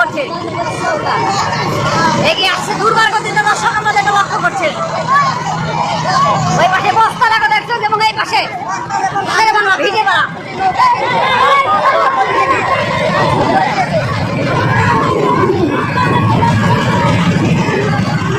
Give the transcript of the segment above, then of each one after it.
করছে এগিয়ে আসছে, দুর্বার গতিতে দর্শক আমাদেরকে লক্ষ্য করছে। ওই পাশে বস্তা লাগা দেখছেন এই পাশে ভিজে পাড়া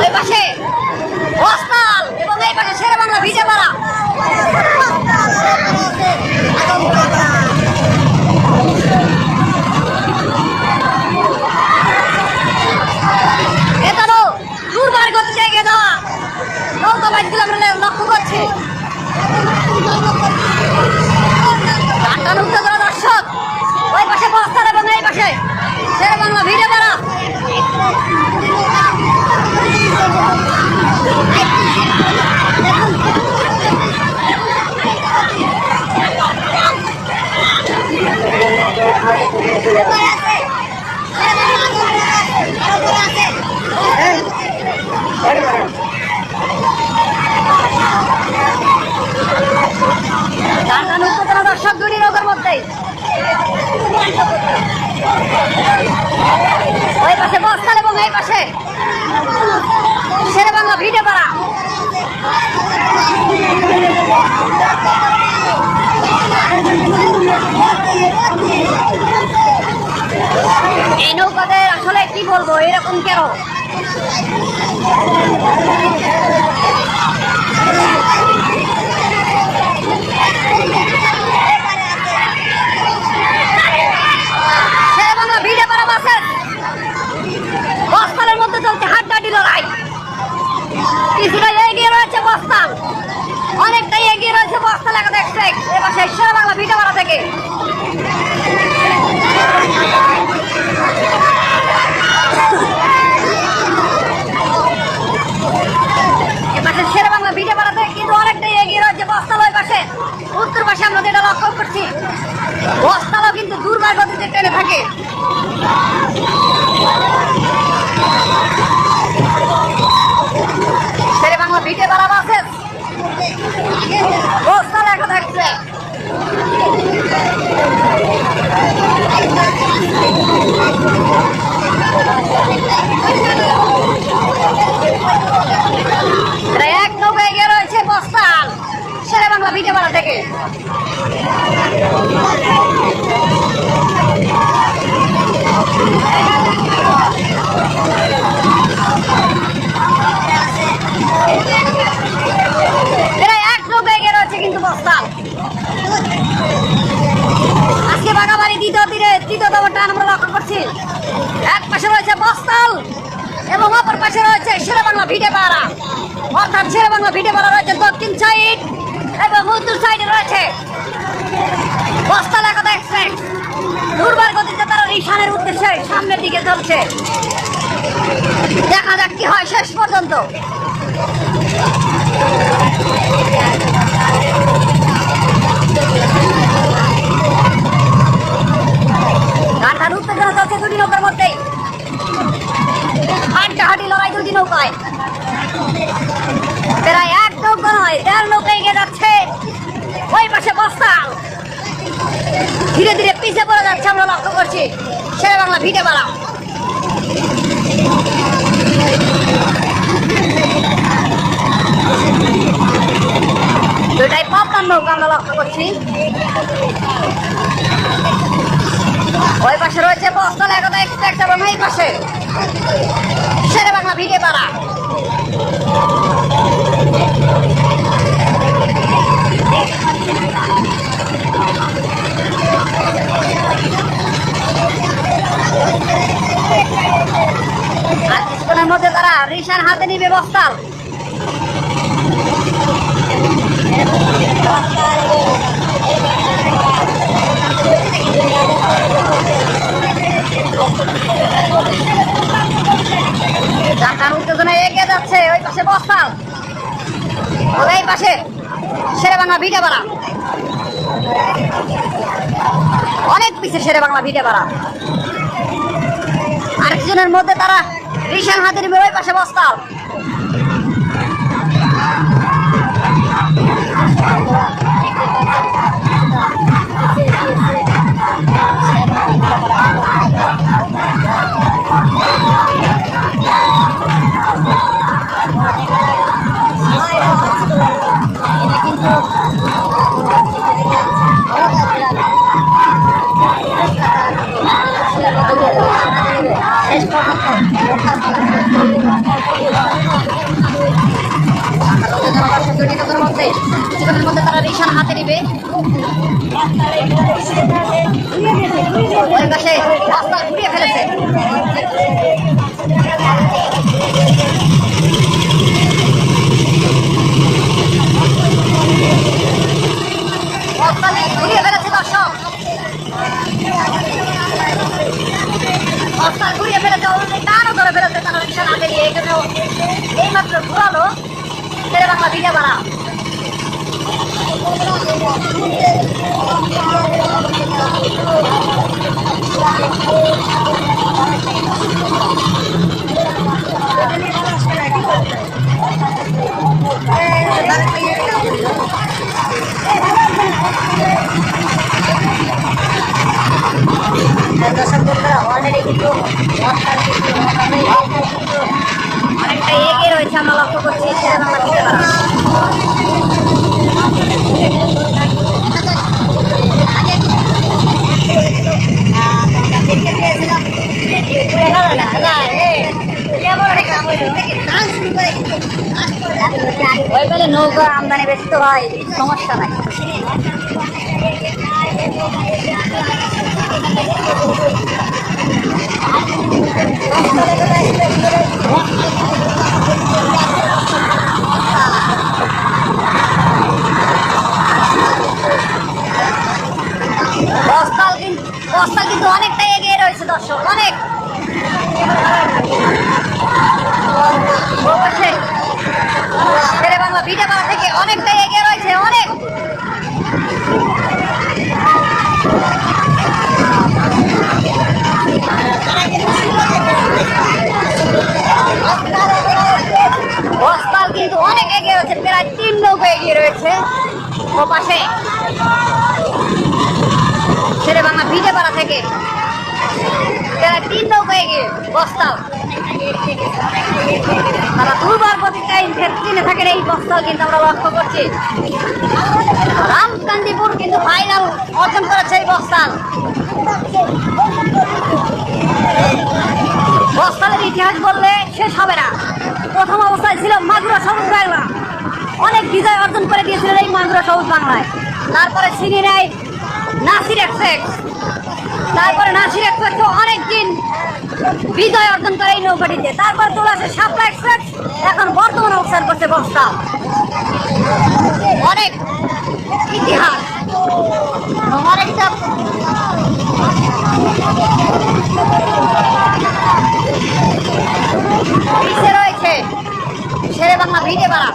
ওই পাশে বস্তাল ওই পাশে বস্তাল এবং এই পাশে। শেরে বাংলা ভিড়ে পাড়া। এই নৌকাদের আসলে কি বলব, এরকম কেন শেরে বাংলা পাড়া বস্তালের মধ্যে চলছে হাড্ডাডি লড়াই। কিছুটা এগিয়ে রয়েছে বস্তাল অনেকটাই এগিয়ে রয়েছে বস্তাল একা দেখছে এবার শেষ বাংলা পাড়া থেকে পাশে। উত্তর পাশে আমরা যেটা লক্ষ্য করছি বস্তালও কিন্তু দুর্বার গতিতে টেনে থাকে। শেরে বাংলা ভিটে পাড়া আছে এখন থাকছে। এরা এক নৌকা এগিয়ে রয়েছে বস্তাল শেরে বাংলা ভিটে পাড়া থেকে এরা এক নৌকা এগিয়ে রয়েছে কিন্তু বস্তাল আজকে বাগাবাড়ি দ্বিতীয় তীরে, তৃতীয় টান আমরা লক্ষ্য করছি। এক পাশে রয়েছে বস্তাল এবং পাশে রয়েছে শেরে বাংলা ভিটে পাড়া অর্থাৎ শেরে বাংলা ভিটে পাড়া রয়েছে দক্ষিণ সাইড। এবং উত্তর সাইডে রয়েছে বস্তাল একতা এক্সপ্রেস দুর্বার গতিতে তারা রিসানের উদ্দেশ্যে সামনের দিকে চলছে। দেখা যাক কি হয় শেষ পর্যন্ত। গানটার উত্তেজনা চলছে দুটি নৌকার মধ্যেই। হাড্ডাহাড্ডি লড়াই দুটি নৌকায়। প্রায় এক নৌকা নয় দেড় নৌকা এগিয়ে যাচ্ছে। ওই পাশে বস্তাল। ধীরে ধীরে পিছিয়ে পড়ে যাচ্ছে আমরা লক্ষ্য করছি। শেরে বাংলা ভিটে পাড়া দুটাই পাবনার নৌকা আমরা লক্ষ্য করছি। ওই পাশে রয়েছে বস্তাল একতা এক্সপ্রেস এবং এই পাশে। শেরে বাংলা ভিটে পাড়া আর কিছুক্ষণের মধ্যে নিবে বস্তাল যাত্রার উত্তেজনা এগিয়ে যাচ্ছে, ওই পাশে বস্তাল ওই পাশে শেরে বাংলা ভিটে পাড়া অনেক পিছে শেরে বাংলা ভিটে পাড়া আর কিছুজনের মধ্যে তারা রিসান হাতে নিবে ওই পাশে বস্তাল তারা রিসান হাতে নিবে রাস্তা ঘুরিয়ে ফেলেছে রাস্তা ঘুরিয়ে ফেলেছে দর্শক রাস্তা ঘুরিয়ে ফেলেছে অলরেডি টানও ধরে ফেলেছে তারা রিসান হাতে নিয়ে এখানেও এইমাত্র ঘুরালো ছেলে বাংলা ভিডিও বানা দর্শক বাংলা ওই পেলে নৌকা আমদানি বেশি তো হয় সমস্যা নাই। ও বাংলা ভিডিও করা থেকে। প্রায় তিন নৌকা এগিয়ে বস্তাল তারা দুবার প্রতিটা কিনে থাকেন এই বস্তাল কিন্তু আমরা লক্ষ্য করছি। রামকান্দিপুর কিন্তু ফাইনাল অর্জন করেছে এই বস্তাল বস্তালের ইতিহাস বললে শেষ হবে না। প্রথম অবস্থায় ছিল অনেক বিজয় অর্জন করে দিয়েছিলেন এই মাগুরা সবুজ বাংলায়। তারপরে নেয় নাসির এক্সপ্রেস। তারপরে নাসির এক্সপ্রেস অনেক দিন বিজয় অর্জন করে এই নৌকাটিতে। তারপর চলে আসে শাপলা এক্সপ্রেস। এখন বর্তমানে অবস্থান করছে বস্তা অনেক ইতিহাস। অনেকটা রয়েছে শেরে বাংলা ভিড়ে বাড়া।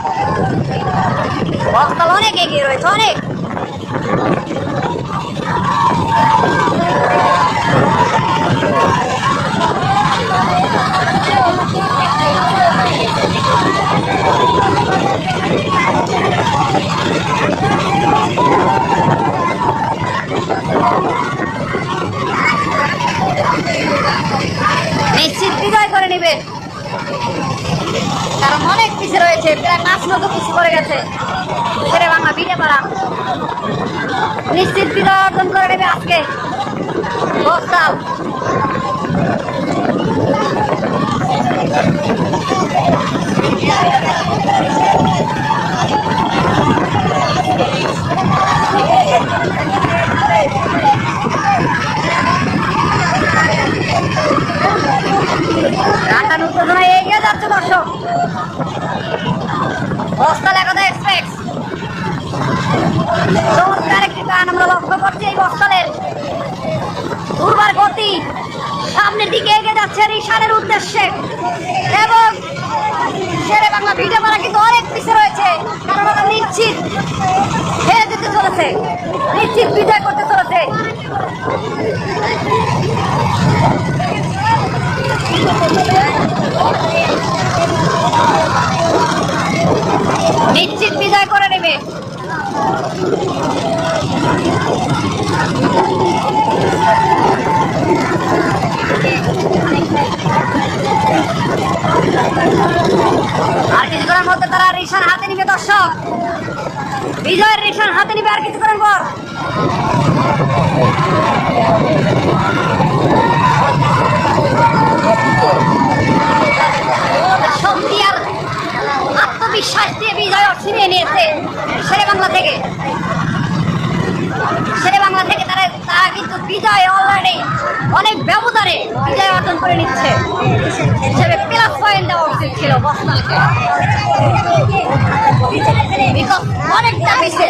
বস্তাল অনেক এগিয়ে রয়েছে অনেক। পিছিয়ে রয়েছে, প্রায় পাঁচ লক্ষ পিছিয়ে পড়ে গেছে। ছেড়ে বাংলা বিটে পাড়া নিশ্চিত বিজয় অর্জন করে নেবে আজকে। বস্তাল। রান্নার উত্তেজনায় এগিয়ে যাচ্ছে দর্শক। গান আমরা লক্ষ্য করছি এই বস্তালের দুর্বার গতি সামনের দিকে এগিয়ে যাচ্ছে রিসানের উদ্দেশ্যে। এবং শেরে বাংলা ভিডিও করা কিন্তু অনেক পিছিয়ে রয়েছে। কারণ ওরা নিশ্চিত হেরে যেতে চলেছে। নিশ্চিত বিজয় করতে চলেছে। নিশ্চিত বিজয় করে নেবে। আর কিছুক্ষণের মধ্যে তারা রিসান হাতে নিবে, দর্শক। বিজয়ের রিসান হাতে নিবে আর কিছুক্ষণ পর। অনেকটা বেশি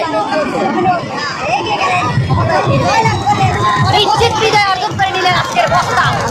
নিশ্চিত বিজয় অর্জন করে নিলেন আজকের বস্তা আমি